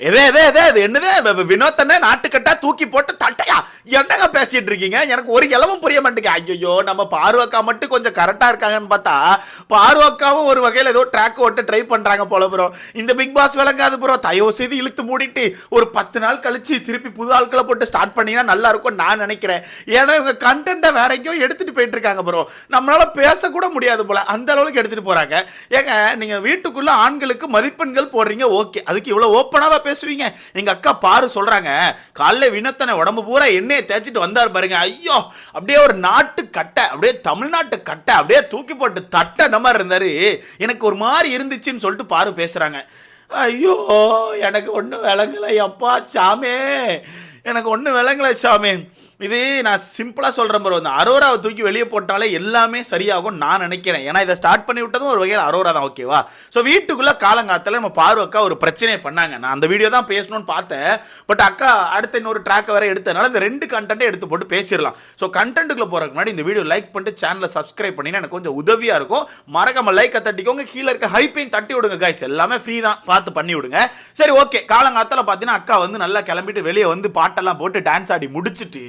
எதே எதே எதே அது என்னதே? வினோத்தனை நாட்டுக்கட்டா தூக்கி போட்டு தட்டையா? என்னங்க பேசிட்டு இருக்கீங்க? எனக்கு ஒரு இளவும் புரிய மாட்டேங்க ஐயோ நம்ம பார்வக்கா மட்டும் கொஞ்சம் கரெக்டா இருக்காங்கன்னு பார்த்தா பார்வக்காவும் ஒரு வகையில் ஏதோ ட்ராக் ஓட்ட ட்ரை பண்றாங்க போல ப்ரோ இந்த பிக் பாஸ் விளங்காது ப்ரோ தயவு செய்து இழுத்து மூடிட்டு ஒரு பத்து நாள் கழிச்சு திருப்பி புது ஆட்களை போட்டு ஸ்டார்ட் பண்ணீங்கன்னா நல்லா இருக்கும் நான் நினைக்கிறேன். ஏன்னா இவங்க கண்டென்ட்டை வேற எங்கேயோ எடுத்துட்டு போயிட்டு இருக்காங்க ப்ரோ நம்மளால பேசக்கூட முடியாது போல. அந்த அளவுக்கு எடுத்துட்டு போறாங்க. ஏங்க நீங்க வீட்டுக்குள்ள ஆண்களுக்கு மதிப்பெண்கள் போடுறீங்க ஓகே. அதுக்கு இவ்வளவு ஓப்பனாக பேசுவீங்க? எங்க அக்கா பாரு சொல்கிறாங்க காலைல வினத்தனை உடம்பு பூரா எண்ணெயை தேய்ச்சிட்டு வந்தார் பாருங்க. ஐயோ அப்படியே ஒரு நாட்டு கட்டை அப்படியே தமிழ்நாட்டு கட்டை அப்படியே தூக்கி போட்டு தட்டை அந்த மாதிரி இருந்தார். எனக்கு ஒரு மாதிரி இருந்துச்சுன்னு சொல்லிட்டு பாரு பேசுகிறாங்க ஐயோ எனக்கு ஒன்றும் விளங்கலை. அப்பா சாமே. எனக்கு ஒன்றும் விளங்கலை சாமி. இது நான் சிம்பிளாக சொல்கிறேன் ப்ரோ இந்த அரோராவை தூக்கி வெளியே போட்டாலே எல்லாமே சரியாகும் நான் நினைக்கிறேன். ஏன்னா இதை ஸ்டார்ட் பண்ணி விட்டதும் ஒரு வகையில் அரோரா தான் ஓகேவா ஸோ வீட்டுக்குள்ளே காலங்காத்தில் நம்ம பார்வக்கா ஒரு பிரச்சனையை பண்ணாங்க. நான் அந்த வீடியோ தான் பேசணும்னு பார்த்தேன். பட் அக்கா அடுத்த இன்னொரு ட்ராக்கை வேறு எடுத்ததுனால இந்த ரெண்டு கண்டென்ட்டே எடுத்து போட்டு பேசிடலாம். ஸோ கண்டென்ட்டுக்குள்ளே போகிறதுக்கு முன்னாடி இந்த வீடியோ லைக் பண்ணிட்டு சேனலை சப்ஸ்கிரைப் பண்ணினா எனக்கு கொஞ்சம் உதவியாக இருக்கும். மறக்காம லைக்கை தட்டிக்கோங்க. கீழே இருக்க ஹைப்பையும் தட்டி விடுங்க கைஸ் எல்லாமே ஃப்ரீ தான். பார்த்து பண்ணி விடுங்க. சரி ஓகே காலங்காத்தில் பார்த்தீங்கன்னா அக்கா வந்து நல்லா கிளம்பிட்டு வெளியே வந்து பாட்டெல்லாம் போட்டு டான்ஸ் ஆடி முடிச்சுட்டு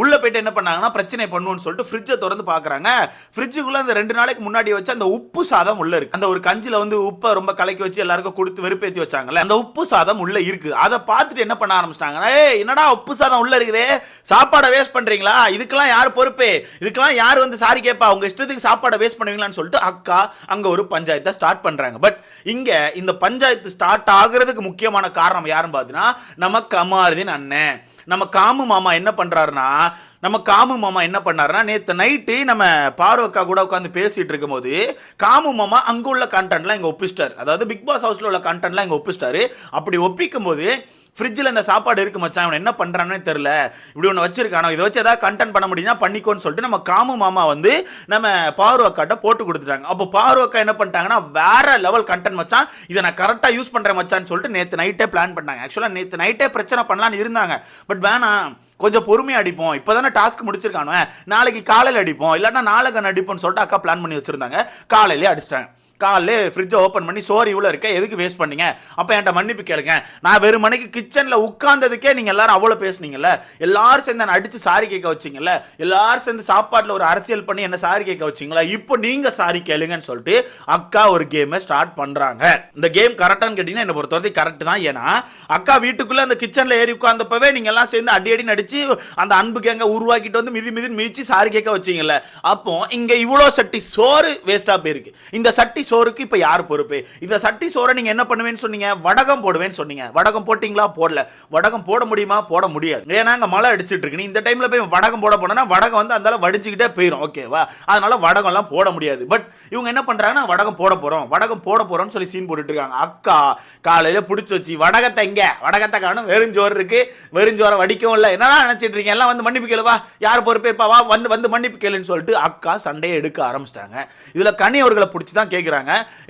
உள்ள போயிட்டு என்ன பண்ணாங்கன்னா பிரச்சனை பண்ணுவோம்னு சொல்லிட்டு ஃப்ரிட்ஜை திறந்து பார்க்குறாங்க ஃப்ரிட்ஜுக்குள்ள அந்த ரெண்டு நாளைக்கு முன்னாடி வச்சு அந்த உப்பு சாதம் உள்ள இருக்கு. அந்த ஒரு கஞ்சில வந்து உப்பை ரொம்ப கலக்கி வச்சு எல்லாருக்கும் கொடுத்து வெறுப்பேற்றி வச்சாங்கல்ல அந்த உப்பு சாதம் உள்ள இருக்கு. அதை பார்த்துட்டு என்ன பண்ண ஆரம்பிச்சிட்டாங்கன்னா ஏ என்னடா உப்பு சாதம் உள்ள இருக்குதே? சாப்பாடை வேஸ்ட் பண்றீங்களா? இதுக்கெல்லாம் யார் பொறுப்பு? இதுக்கெல்லாம் யார் வந்து சாரி கேட்பா உங்க இஷ்டத்துக்கு சாப்பாடை வேஸ்ட் பண்ணுவீங்களான்னு சொல்லிட்டு அக்கா அங்க ஒரு பஞ்சாயத்தை ஸ்டார்ட் பண்றாங்க. பட் இங்க இந்த பஞ்சாயத்து ஸ்டார்ட் ஆகுறதுக்கு முக்கியமான காரணம் யாருன்னு பார்த்தீங்கன்னா நம்ம கமாருதீன் அண்ணன். நம்ம காமு மாமா என்ன பண்ணுறாருன்னா நம்ம காமு மாமா என்ன பண்ணாருன்னா நேற்று நைட்டு நம்ம பார்வக்கா கூட உட்காந்து பேசிகிட்டு இருக்கும்போது காமு மாமா அங்கே உள்ள கண்டென்ட்லாம் இங்கே ஒப்பிச்சிட்டார். அதாவது பிக் பாஸ் ஹவுஸில் உள்ள கண்டென்ட்லாம் இங்கே ஒப்பிச்சிட்டாரு. அப்படி ஒப்பிக்கும் போது ஃப்ரிட்ஜில் இந்த சாப்பாடு இருக்கு மச்சான். இவன் என்ன பண்ணுறானே தெரில இப்படி ஒன்று வச்சிருக்கானோ இதை வச்சு ஏதாவது கண்டென்ட் பண்ண முடியும்னா பண்ணிக்கோன்னு சொல்லிட்டு நம்ம காமு மாமா வந்து நம்ம பார்வக்காட்ட போட்டு கொடுத்துட்டாங்க. அப்போ பார்வக்கா என்ன பண்ணிட்டாங்கன்னா வேற லெவல் கண்டென்ட் மச்சான். இதை நான் கரெக்டாக யூஸ் பண்ணுறேன் மச்சான்னு சொல்லிட்டு நேற்று நைட்டே பிளான் பண்ணாங்க. ஆக்சுவலாக நேற்று நைட்டே பிரச்சனை பண்ணலான்னு இருந்தாங்க. பட் வேணாம். கொஞ்சம் பொறுமையாக அடிப்போம். இப்போ தானே டாஸ்க் முடிச்சிருக்கானு நாளைக்கு காலையில் அடிப்போம். இல்லைன்னா நாளைக்கு அடிப்போம்னு சொல்லிட்டு அக்கா பிளான் பண்ணி வச்சுருந்தாங்க. காலையிலே அடிச்சிட்டாங்க. காலைல ஃப்ரிட்ஜை ஓப்பன் பண்ணி சோறு இவ்வளோ இருக்க எதுக்கு வேஸ்ட் பண்ணீங்க? அப்போ என்கிட்ட மன்னிப்பு கேளுங்க. நான் வெறும் மணிக்கு கிச்சனில் உட்கார்ந்ததுக்கே நீங்கள் எல்லாரும் அவ்வளோ பேசுனீங்கல்ல? எல்லாரும் சேர்ந்து என்னை அடித்து சாரி கேட்க வச்சிங்கல்ல? எல்லாரும் சேர்ந்து சாப்பாட்டில் ஒரு அரசியல் பண்ணி என்ன சாரி கேட்க வச்சிங்களா? இப்போ நீங்கள் சாரி கேளுங்கன்னு சொல்லிட்டு அக்கா ஒரு கேமை ஸ்டார்ட் பண்ணுறாங்க இந்த கேம் கரெக்டானு கேட்டிங்கன்னா என்னை பொறுத்தவரைக்கும் கரெக்ட் தான். ஏன்னா அக்கா வீட்டுக்குள்ளே அந்த கிச்சனில் ஏறி உட்காந்தப்பவே நீங்கள் எல்லாம் சேர்ந்து அடி அடி நடித்து அந்த அன்பு கேங்க உருவாக்கிட்டு வந்து மிதி மிதி மிதிச்சு சாரி கேட்க வச்சிங்கல்ல? அப்போ இங்கே இவ்வளோ சட்டி சோறு வேஸ்ட்டாக போயிருக்கு. இந்த சட்டி சோறுக்கு இப்போ யார் பொறுப்பு? இந்த சட்டி சோறை நீங்கள் என்ன பண்ணுவேன்னு சொன்னீங்க? வடகம் போடுவேன்னு சொன்னீங்க. வடகம் போட்டிங்களா? போடல. வடகம் போட முடியுமா? போட முடியாது. ஏன்னா அங்கே மழை அடிச்சிட்டு இருக்கு. இந்த டைமில் போய் வடகம் போட போனோம்னா வடகம் வந்து அந்த வடிச்சுக்கிட்டே போயிடும் ஓகேவா அதனால வடகம்லாம் போட முடியாது. பட் இவங்க என்ன பண்ணுறாங்கன்னா வடகம் போட போகிறோம் வடகம் போட போகிறோம்னு சொல்லி சீன் போட்டுட்டு இருக்காங்க. அக்கா காலையில் பிடிச்சி வச்சு வடகத்தை இங்க வடகத்தை காணும். வெறுஞ்சோறு இருக்கு. வெறுஞ்சோரை வடிக்கவும் இல்லை. என்னடா நினச்சிட்டு இருக்கீங்க? எல்லாம் வந்து மன்னிப்பு கேளுவா யார் பொறுப்பேற்பா? வா. வந்து வந்து மன்னிப்பு கேளுன்னு சொல்லிட்டு அக்கா சண்டையை எடுக்க ஆரம்பிச்சிட்டாங்க. இதில் கனி அவர்களை பிடிச்சி தான் கேட்குறாங்க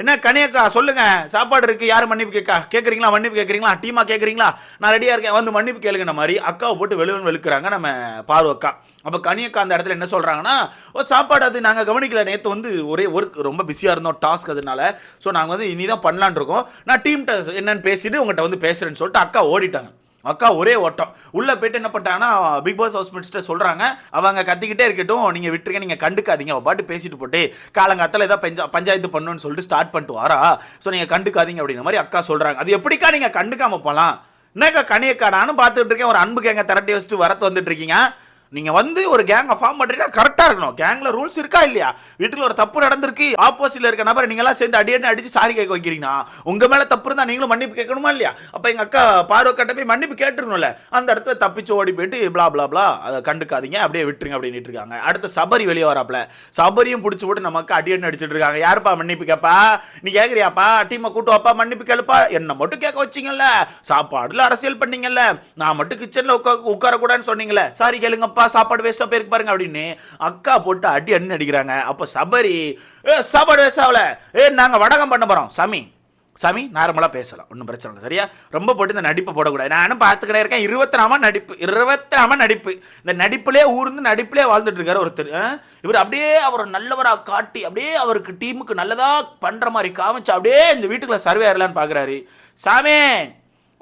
என்ன கனியக்கா சொல்லுங்க. சாப்பாடு இருக்கு யார் மன்னிப்பு கேட்கா கேட்குறீங்களா மன்னிப்பு கேட்குறீங்களா? டீமா கேட்குறீங்களா நான் ரெடியாக இருக்கேன். வந்து மன்னிப்பு கேளுங்க மாதிரி அக்காவை போட்டு வெளுவன் வெளுக்கிறாங்க நம்ம பார்வ அக்கா. அப்போ கனியக்கா அந்த இடத்துல என்ன சொல்கிறாங்கன்னா ஓ சாப்பாடு அது நாங்கள் கவனிக்கல. நேற்று வந்து ஒரே ஒர்க் ரொம்ப பிஸியாக இருந்தோம் டாஸ்க் அதனால. ஸோ நாங்கள் வந்து இனி தான் பண்ணலான் இருக்கோம். நான் டீம்கிட்ட என்னன்னு பேசிட்டு உங்கள்கிட்ட வந்து பேசுகிறேன்னு சொல்லிட்டு அக்கா ஓடிட்டாங்க. அக்கா ஒரே ஓட்டம். உள்ள போயிட்டு என்ன பண்ணிட்டாங்கன்னா பிக் பாஸ் ஹவுஸ் மினிஸ்டர் சொல்கிறாங்க அவங்க கத்திக்கிட்டே இருக்கட்டும் நீங்கள் விட்டுருங்க நீங்கள் கண்டுக்காதீங்க. அவள் பாட்டு பேசிட்டு போட்டு காலங்காத்தால ஏதாவது பஞ்சா பஞ்சாயத்து பண்ணுன்னு சொல்லிட்டு ஸ்டார்ட் பண்ணிட்டு வாரா ஸோ நீங்கள் கண்டுக்காதீங்க அப்படின்ற மாதிரி அக்கா சொல்கிறாங்க அது எப்படிக்கா நீங்கள் கண்டுக்காம போகலாம் என்னக்கா கனியக்காடான்னு நானும் பார்த்துட்டு இருக்கேன். ஒரு அன்புக்கு எங்கே திரட்டி வச்சுட்டு வரத்து வந்துட்டு இருக்கீங்க? நீங்கள் வந்து ஒரு கேங்கை ஃபார்ம் பண்றீங்கன்னா கரெக்டாக இருக்கணும். கேங்கில் ரூல்ஸ் இருக்கா இல்லையா? வீட்டில் ஒரு தப்பு நடந்திருக்கு ஆப்போசிட்டில் இருக்க நபரை நீங்களாம் சேர்ந்து அடி அடித்து சாரி கேட்க வைக்கிறீங்கன்னா உங்கள் மேலே தப்பு இருந்தால் நீங்களும் மன்னிப்பு கேட்கணுமா இல்லையா? அப்போ எங்கள் அக்கா பார்வை கட்ட போய் மன்னிப்பு கேட்டுருணும்ல அந்த இடத்துல தப்பிச்சு ஓடி போயிட்டு பிளா பிளா பிளா அதை கண்டுக்காதீங்க அப்படியே விட்டுருங்க அப்படின்னு இருக்காங்க. அடுத்து சபரி வெளியே வராப்ல சபரியும் பிடிச்சி போட்டு நம்ம அக்கா அடி அடிச்சுட்டு அடிச்சிட்டு இருக்காங்க. யாருப்பா மன்னிப்பு கேட்பா நீ கேட்குறியாப்பா டீமை கூட்டு வாப்பா மன்னிப்பு கேளுப்பா? என்ன மட்டும் கேட்க வச்சீங்கல்ல? சாப்பாடுல அரசியல் பண்ணீங்கல்ல? நான் மட்டும் கிச்சனில் உட்கார கூடாதுன்னு சொன்னீங்களே சாரி கேளுங்கப்பா. சாப்பாடு வேஸ்ட்டாக போயிருக்கு பாருங்க அப்படின்னு அக்கா போட்டு அடி அண்ணன் அடிக்கிறாங்க. அப்போ சபரி ஏ சாப்பாடு வேஸ்ட் ஆகல. ஏ நாங்க வடகம் பண்ண போகிறோம் சாமி சாமி நார்மலாக பேசலாம். ஒன்றும் பிரச்சனை இல்லை. சரியா? ரொம்ப போட்டு இந்த நடிப்பை போடக்கூடாது. நானும் பார்த்துக்கிட்டே இருக்கேன். இருபத்தி நாம நடிப்பு இருபத்தி நாம நடிப்பு. இந்த நடிப்புலேயே ஊர்ந்து நடிப்புலேயே வாழ்ந்துட்டு இருக்காரு ஒருத்தர். இவர் அப்படியே அவர் நல்லவராக காட்டி அப்படியே அவருக்கு டீமுக்கு நல்லதா பண்ணுற மாதிரி காமிச்சு அப்படியே இந்த வீட்டுக்குள்ள சர்வே ஆகலான்னு பார்க்குறாரு சாமி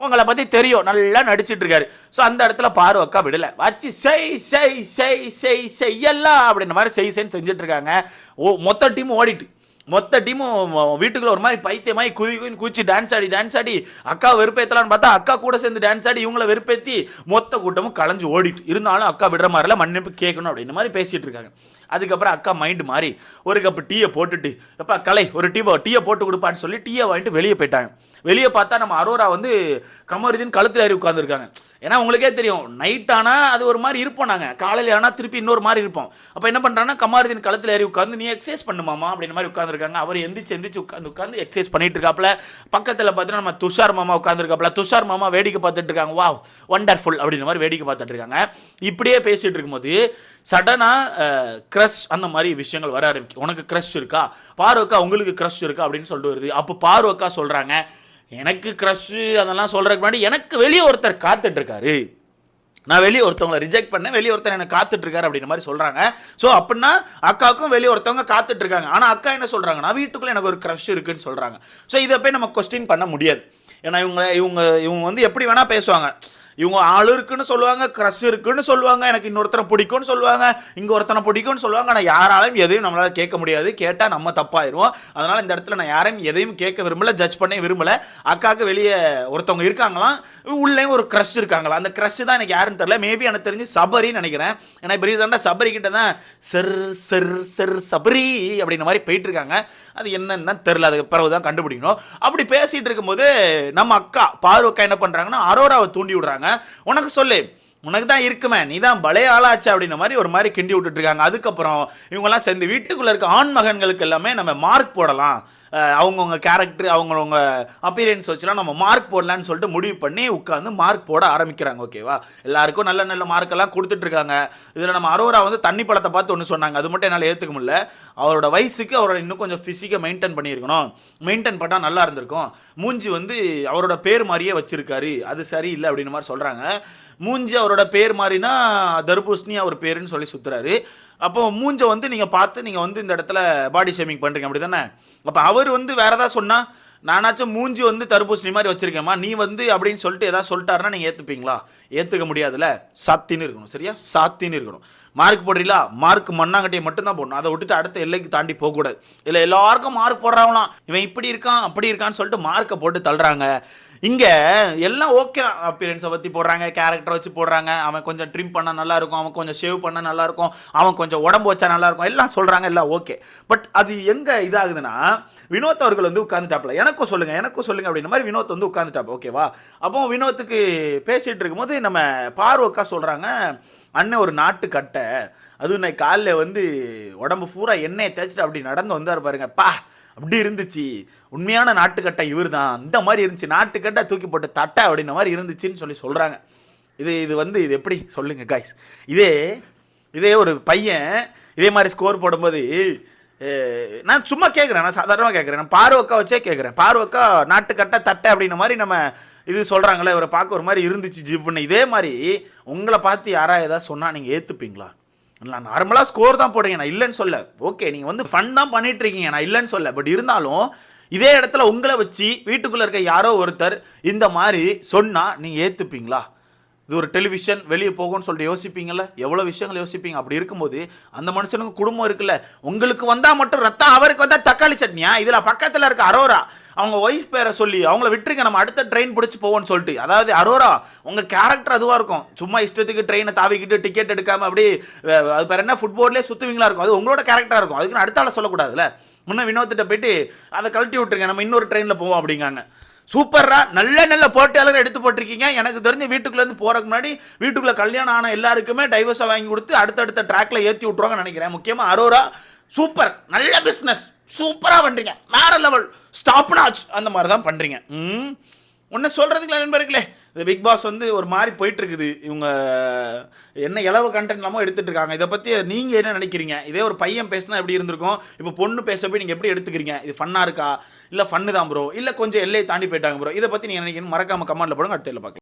உங்களை பற்றி தெரியும் நல்லா நடிச்சிட்டு இருக்காரு ஸோ அந்த இடத்துல பாரு அக்கா விடல வச்சு செய் செய் செய் செய் செய்யலாம் அப்படின்ற மாதிரி செய் செய்ன்னு செஞ்சுட்டு இருக்காங்க ஓ மொத்த டீம் ஓடிட்டு மொத்த டீமும் வீட்டுக்குள்ள ஒரு மாதிரி பைத்தியமாய் குதி குதி குச்சி டான்ஸ் ஆடி டான்ஸ் ஆடி அக்கா வெறுப்பேற்றலான்னு பார்த்தா அக்கா கூட சேர்ந்து டான்ஸ் ஆடி இவங்கள வெறுப்பேற்றி மொத்த கூட்டமும் களைஞ்சு ஓடிட்டு இருந்தாலும் அக்கா விடுற மாதிரில மன்னிப்பு கேட்கணும் அப்படின்ற மாதிரி பேசிகிட்டு இருக்காங்க. அதுக்கப்புறம் அக்கா மைண்டு மாறி ஒரு கப்பு டீயை போட்டுட்டு எப்பா கலை ஒரு டீ டீயை போட்டு கொடுப்பான்னு சொல்லி டீயை வாங்கிட்டு வெளியே போயிட்டாங்க. வெளியே பார்த்தா நம்ம அரோரா வந்து கமருதீன் கழுத்தில் ஏறி உட்காந்துருக்காங்க ஏன்னா உங்களுக்கே தெரியும் நைட் ஆனால் அது ஒரு மாதிரி இருப்போம் நாங்கள் காலையில் ஆனால் திருப்பி இன்னொரு மாதிரி இருப்போம். அப்போ என்ன பண்ணுறாங்கன்னா கமாரதின் களத்தில் ஏறி உட்காந்து நீ எக்ஸசைஸ் பண்ணுமாமா அப்படின்ற மாதிரி உட்காந்துருக்காங்க அவர் எந்திரிச்சு எந்திரிச்சு உட்காந்து உட்காந்து எக்ஸசைஸ் பண்ணிட்டு இருக்காப்புல. பக்கத்தில் பார்த்தீங்கன்னா நம்ம துஷார் மாமா உட்காந்துருக்காப்புல துஷார் மாமா வேடிக்கை பார்த்துட்டு இருக்காங்க. வா வண்டர்ஃபுல் அப்படின்ற மாதிரி வேடிக்கை பார்த்துட்டு இருக்காங்க. இப்படியே பேசிகிட்டு இருக்கும்போது சடனாக க்ரஷ் அந்த மாதிரி விஷயங்கள் வர ஆரம்பிக்கும். உனக்கு க்ரஷ் இருக்கா? பார்வக்கா உங்களுக்கு க்ரஷ் இருக்கா? அப்படின்னு சொல்லிட்டு வருது. அப்போ பார்வக்கா சொல்கிறாங்க எனக்கு க்ரஷ்ஷு அதெல்லாம் சொல்கிறதுக்கு முன்னாடி எனக்கு வெளியே ஒருத்தர் காத்துட்ருக்காரு. நான் வெளியே ஒருத்தவங்களை ரிஜெக்ட் பண்ணேன். வெளியே ஒருத்தர் எனக்கு காத்துட்ருக்காரு அப்படின்ற மாதிரி சொல்கிறாங்க ஸோ அப்படின்னா அக்காவுக்கும் வெளியே ஒருத்தவங்க காத்துட்ருக்காங்க. ஆனால் அக்கா என்ன சொல்கிறாங்கன்னா வீட்டுக்குள்ளே எனக்கு ஒரு க்ரஷ் இருக்குன்னு சொல்கிறாங்க ஸோ இதை போய் நம்ம கொஸ்டின் பண்ண முடியாது. ஏன்னா இவங்க இவங்க இவங்க வந்து எப்படி வேணால் பேசுவாங்க. இவங்க ஆளு இருக்குன்னு சொல்லுவாங்க க்ரஷ் இருக்குன்னு சொல்லுவாங்க எனக்கு இன்னொருத்தனை பிடிக்கும்னு சொல்லுவாங்க இங்கே ஒருத்தனை பிடிக்கும்னு சொல்லுவாங்க. ஆனால் யாராலையும் எதையும் நம்மளால் கேட்க முடியாது. கேட்டால் நம்ம தப்பாயிடுவோம். அதனால் இந்த இடத்துல நான் யாரையும் எதையும் கேட்க விரும்பல ஜட்ஜ் பண்ண விரும்பல. அக்காவுக்கு வெளியே ஒருத்தவங்க இருக்காங்களாம். உள்ளேயும் ஒரு க்ரஷ் இருக்காங்களா? அந்த க்ரஷ் தான் எனக்கு யாருன்னு தெரியல. மேபி எனக்கு தெரிஞ்சு சபரின்னு நினைக்கிறேன். ஏன்னா இப்போ ரீசெண்டாக சபரி கிட்ட தான் செர் செர் செர் சபரி அப்படின்ற மாதிரி போயிட்டு இருக்காங்க. அது என்னன்னு தெரில அதுக்கு பிறகு தான் கண்டுபிடிக்கணும். அப்படி பேசிட்டு இருக்கும்போது நம்ம அக்கா பார்வக்கா என்ன பண்றாங்கன்னா அரோராவை தூண்டி விடுறாங்க. உனக்கு சொல்லு உனக்கு தான் இருக்குமே நீ தான் பழைய ஆளாச்சு அப்படின்ற மாதிரி ஒரு மாதிரி கிண்டி விட்டுட்டு இருக்காங்க. அதுக்கப்புறம் இவங்கெல்லாம் சேர்ந்து வீட்டுக்குள்ள இருக்க ஆண் மகன்களுக்கு எல்லாமே நம்ம மார்க் போடலாம். அவங்கவுங்க கேரக்டர் அவங்கவுங்க அப்பீரியன்ஸ் வச்சுலாம் நம்ம மார்க் போடலான்னு சொல்லிட்டு முடிவு பண்ணி உட்காந்து மார்க் போட ஆரம்பிக்கிறாங்க ஓகேவா எல்லாருக்கும் நல்ல நல்ல மார்க்கெல்லாம் கொடுத்துட்ருக்காங்க. இதில் நம்ம அரோரா வந்து தண்ணி பழத்தை பார்த்து ஒன்று சொன்னாங்க. அது மட்டும் என்னால் ஏற்றுக்க முடியல. அவரோட வயசுக்கு அவரோட இன்னும் கொஞ்சம் ஃபிசிக்கை மெயின்டைன் பண்ணியிருக்கணும். மெயின்டைன் பண்ணால் நல்லா இருந்திருக்கும். மூஞ்சி வந்து அவரோட பேர் மாதிரியே வச்சுருக்காரு. அது சரியில்லை அப்படின்ற மாதிரி சொல்கிறாங்க மூஞ்சி அவரோட பேர் மாதிரினா தர்பூசணி அவர் பேருன்னு சொல்லி சுற்றுறாரு அப்போ மூஞ்ச வந்து நீங்கள் பார்த்து நீங்கள் வந்து இந்த இடத்துல பாடி ஷேமிங் பண்ணுறீங்க அப்படி தானே அப்போ அவர் வந்து வேற ஏதாவது சொன்னால் நானாச்சும் மூஞ்சி வந்து தர்பூசணி மாதிரி வச்சுருக்கேம்மா நீ வந்து அப்படின்னு சொல்லிட்டு ஏதாவது சொல்லிட்டாருன்னா நீங்கள் ஏற்றுப்பீங்களா ஏற்றுக்க முடியாதுல்ல. சாத்தின்னு இருக்கணும் சரியா? சாத்தின்னு இருக்கணும். மார்க் போடுறீங்களா? மார்க் மண்ணாங்கட்டியை மட்டும்தான் போடணும். அதை விட்டுட்டு அடுத்த எல்லைக்கு தாண்டி போகக்கூடாது. இல்லை எல்லாருக்கும் மார்க் போடுறாங்களாம் இவன் இப்படி இருக்கான் அப்படி இருக்கான்னு சொல்லிட்டு மார்க்கை போட்டு தள்ளுறாங்க. இங்கே எல்லாம் ஓகே அப்பியரன்ஸை பற்றி போடுறாங்க கேரக்டர் வச்சு போடுறாங்க. அவன் கொஞ்சம் ட்ரிம் பண்ணால் நல்லாயிருக்கும் அவன் கொஞ்சம் ஷேவ் பண்ணால் நல்லா இருக்கும் அவன் கொஞ்சம் உடம்பு வச்சா நல்லாயிருக்கும் எல்லாம் சொல்கிறாங்க எல்லாம் ஓகே பட் அது எங்கே இதாகுதுன்னா வினோத் அவர்கள் வந்து உட்காந்துட்டாப்ல எனக்கும் சொல்லுங்கள் எனக்கும் சொல்லுங்கள் அப்படின்ற மாதிரி வினோத் வந்து உட்காந்துட்டாப் ஓகேவா அப்போ வினோத்துக்கு பேசிகிட்டு இருக்கும்போது நம்ம பார்வக்கா சொல்கிறாங்க அண்ணன் ஒரு நாட்டு கட்டை. அதுவும் நான் காலில் வந்து உடம்பு பூரா எண்ணெயை தேய்ச்சிட்டு அப்படி நடந்து வந்தார் பாருங்க. பா அப்படி இருந்துச்சு. உண்மையான நாட்டுக்கட்டை இவர் தான் இந்த மாதிரி இருந்துச்சு. நாட்டுக்கட்டை தூக்கி போட்டு தட்டை அப்படின்ற மாதிரி இருந்துச்சுன்னு சொல்லி சொல்கிறாங்க இது இது வந்து இது எப்படி? சொல்லுங்க காய்ஸ் இதே இதே ஒரு பையன் இதே மாதிரி ஸ்கோர் போடும்போது நான் சும்மா கேட்குறேன் நான் சாதாரணமாக கேட்குறேன் நான் பார்வக்கா வச்சே கேட்குறேன் பார்வக்கா நாட்டுக்கட்டை தட்டை அப்படின்ற மாதிரி நம்ம இது சொல்கிறாங்களே இவரை பார்க்க ஒரு மாதிரி இருந்துச்சு ஜிவ்னு இதே மாதிரி உங்களை பார்த்து யாராவது ஏதாவது சொன்னால் நீங்கள் ஏற்றுப்பீங்களா நான் நார்மலாக ஸ்கோர் தான் போடுறீங்க நான் இல்லைன்னு சொல்ல. ஓகே நீங்கள் வந்து ஃபன் தான் பண்ணிட்டு இருக்கீங்க நான் இல்லைன்னு சொல்ல. பட் இருந்தாலும் இதே இடத்துல உங்களை வச்சு வீட்டுக்குள்ளே இருக்க யாரோ ஒருத்தர் இந்த மாதிரி சொன்னால் நீங்கள் ஏற்றுப்பீங்களா இது ஒரு டெலிவிஷன் வெளியே போகும்னு சொல்லிட்டு யோசிப்பீங்கல்ல? எவ்வளோ விஷயங்கள் யோசிப்பீங்க? அப்படி இருக்கும்போது அந்த மனுஷனுக்கு குடும்பம் இருக்குல்ல? உங்களுக்கு வந்தால் மட்டும் ரத்தம் அவருக்கு வந்தால் தக்காளி சட்னியா இதில் பக்கத்தில் இருக்க அரோரா அவங்க ஒய்ஃப் பேரை சொல்லி அவங்கள விட்டுருங்க நம்ம அடுத்த ட்ரெயின் பிடிச்சி போவோம்னு சொல்லிட்டு. அதாவது அரோரா உங்கள் கேரக்டர் அதுவாக இருக்கும். சும்மா இஷ்டத்துக்கு ட்ரெயினை தாவிக்கிட்டு டிக்கெட் எடுக்காமல் அப்படி அது பேர் என்ன ஃபுட்போர்ட்லேயே சுற்றுவீங்களா இருக்கும். அது உங்களோட கேரக்டராக இருக்கும். அதுக்குன்னு அடுத்தால சொல்லக்கூடாதுல்ல? முன்ன வினோத்திட்ட போயிட்டு அதை கழட்டி விட்டுருங்க நம்ம இன்னொரு ட்ரெயினில் போவோம் அப்படிங்காங்க. சூப்பர்ரா. நல்ல நல்ல போட்டியாளர்கள் எடுத்து போட்டிருக்கீங்க. எனக்கு தெரிஞ்ச வீட்டுக்குள்ளேருந்து போகிறக்கு முன்னாடி வீட்டுக்குள்ள கல்யாணம் ஆன எல்லாருக்குமே டைவர்ஸை வாங்கி கொடுத்து அடுத்தடுத்த ட்ராக்ல ஏற்றி விட்டுருவாங்கன்னு நினைக்கிறேன். முக்கியமாக அரோரா சூப்பர். நல்ல பிஸ்னஸ் சூப்பராக பண்ணுறீங்க வேற லெவல் ஸ்டாப்னாச் அந்த மாதிரி தான் பண்ணுறீங்க ம். ஒன்று சொல்கிறதுக்குல நண்பர்களே. இந்த பிக் பாஸ் வந்து ஒரு மாதிரி போயிட்டுருக்குது. இவங்க என்ன இளவு கண்டென்ட் இல்லாமல் எடுத்துட்டு இருக்காங்க இதை பற்றி நீங்கள் என்ன நினைக்கிறீங்க? இதே ஒரு பையன் பேசினா எப்படி இருந்திருக்கும்? இப்போ பொண்ணு பேச போய் நீங்கள் எப்படி எடுத்துக்கிறீங்க? இது ஃபன்னாக இருக்கா? இல்லை ஃபன்னு தான் ப்ரோ இல்லை கொஞ்சம் எல்லையை தாண்டி போயிட்டாங்க ப்ரோ இதை பற்றி நீங்கள் நினைக்கணும் மறக்காம கமெண்ட்டில் போடுங்க. அடுத்த பார்க்கலாம்.